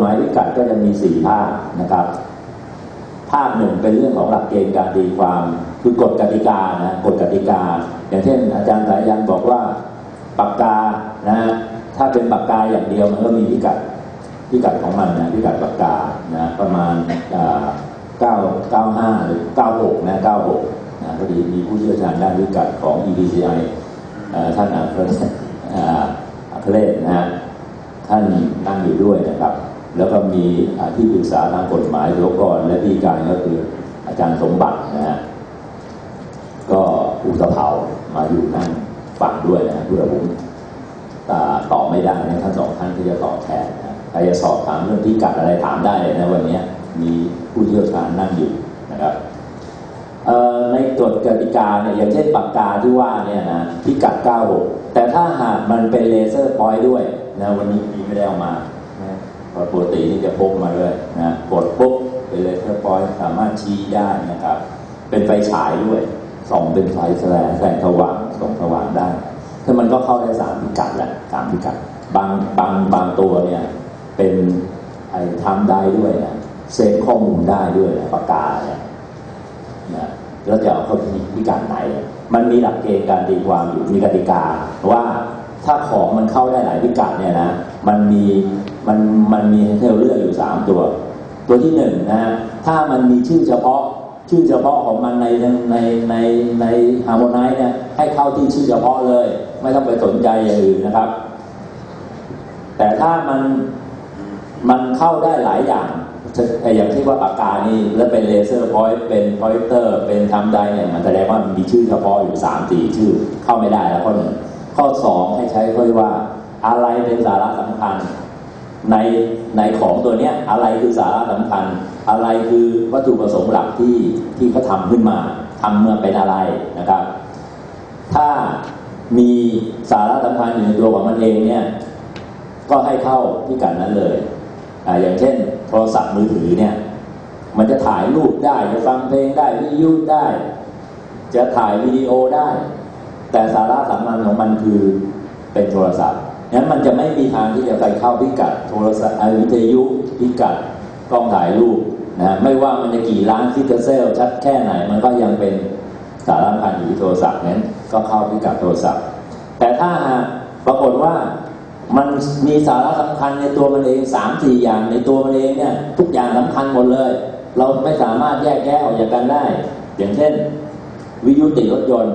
หมายพิกัดก็จะมีสี่ภาคนะครับ ภาคหนึ่งเป็นเรื่องของหลักเกณฑ์การตีความคือกฎกติกานะกฎกติกา อย่างเช่น อาจารย์สายยันบอกว่าปากกานะถ้าเป็นปากกาอย่างเดียวมันก็มีพิกัดพิกัดของมันนะพิกัดปากกานะประมาณเก้าเก้าห้าหรือเก้าหกนะเก้าหกนะพอดีมีผู้เชี่ยวชาญด้านพิกัดของ EDCI ท่านอัครอัครเลศนะฮะท่านนั่งอยู่ด้วยนะครับ แล้วก็มีที่ปรึกษาทางกฎหมายโลกรและที่การก็คืออาจารย์สมบัตินะฮะก็อุตภามาอยู่นั่งฟังด้วยนะเพื่อผมตอบไม่ได้นะท่านสองท่านที่จะตอบแทนนะใครจะสอบถามเรื่องที่กัดอะไรถามได้เลยนะวันนี้มีผู้เชี่ยวชาญนั่งอยู่นะครับในกฎกติกาเนี่ยอย่างเช่นปากกาที่ว่าเนี่ยนะพิกัด 96 แต่ถ้าหากมันเป็นเลเซอร์พอยต์ด้วยนะวันนี้มีไม่ได้เอามา ปกตินี่จะพกมาด้วยนะกดปุ๊บเป็นเลเซอร์พอยต์สามารถชี้ได้นะครับ เป็นไฟฉายด้วยส่องเป็นไฟแสงแสงสว่างส่องสว่างได้คือมันก็เข้าได้สามพิกัดแหละสามพิกัด บางบางบางตัวเนี่ยเป็นไอ้ทำได้ด้วยนะเซฟข้อมูลได้ด้วยนะปากกาเนี่ยนะแล้วจะเอาเข้าพิกัดไหน มันมีหลักเกณฑ์การตีความอยู่มีกติกาว่า ถ้าของมันเข้าได้หลายพิกัดเนี่ยนะ มันมีมันมันมีให้เราเลือกอยู่สามตัว ตัวที่หนึ่งนะ ถ้ามันมีชื่อเฉพาะชื่อเฉพาะของมันในในในในฮาร์โมไนซ์เนี่ยให้เข้าที่ชื่อเฉพาะเลย ไม่ต้องไปสนใจอย่างอื่นนะครับ แต่ถ้ามันมันเข้าได้หลายอย่างอย่างที่ว่าปากกานี่แล้วเป็นเลเซอร์พอยต์เป็นพอยเตอร์เป็นทำได้เนี่ยมันแสดงว่ามันมีชื่อเฉพาะอยู่สามสี่ชื่อเข้าไม่ได้แล้วข้อหนึ่ง ข้อสองให้ใช้ค่อยว่าอะไรเป็นสาระสำคัญ ในในของตัวเนี้ยอะไรคือสาระสำคัญ อะไรคือวัตถุประสงค์หลักที่ที่เขาทำขึ้นมาทำเมื่อเป็นอะไรนะครับ ถ้ามีสาระสำคัญอยู่ในตัวของมันเองเนี่ยก็ให้เข้าที่กันนั้นเลยอ่าอย่างเช่น โทรศัพท์มือถือเนี่ย มันจะถ่ายรูปได้ จะฟังเพลงได้วิทยุได้ จะถ่ายวิดีโอได้ แต่สาระสำคัญของมันคือเป็นโทรศัพท์งั้นมันจะไม่มีทางที่จะไปเข้าพิกัด โทรศัพท์วิทยุพิกัดกล้องถ่ายรูปนะไม่ว่ามันจะกี่ล้านฟิกเซลชัดแค่ไหน มันก็ยังเป็นสาระสำคัญอยู่ที่โทรศัพท์นั้นก็เข้าพิกัดโทรศัพท์ แต่ถ้าปรากฏว่ามันมีสาระสำคัญในตัวมันเองสามสี่อย่างในตัวมันเองเนี่ยทุกอย่างสำคัญหมดเลย เราไม่สามารถแยกแยะออกจากกันได้ อย่างเช่น วิทยุติดรถยนต์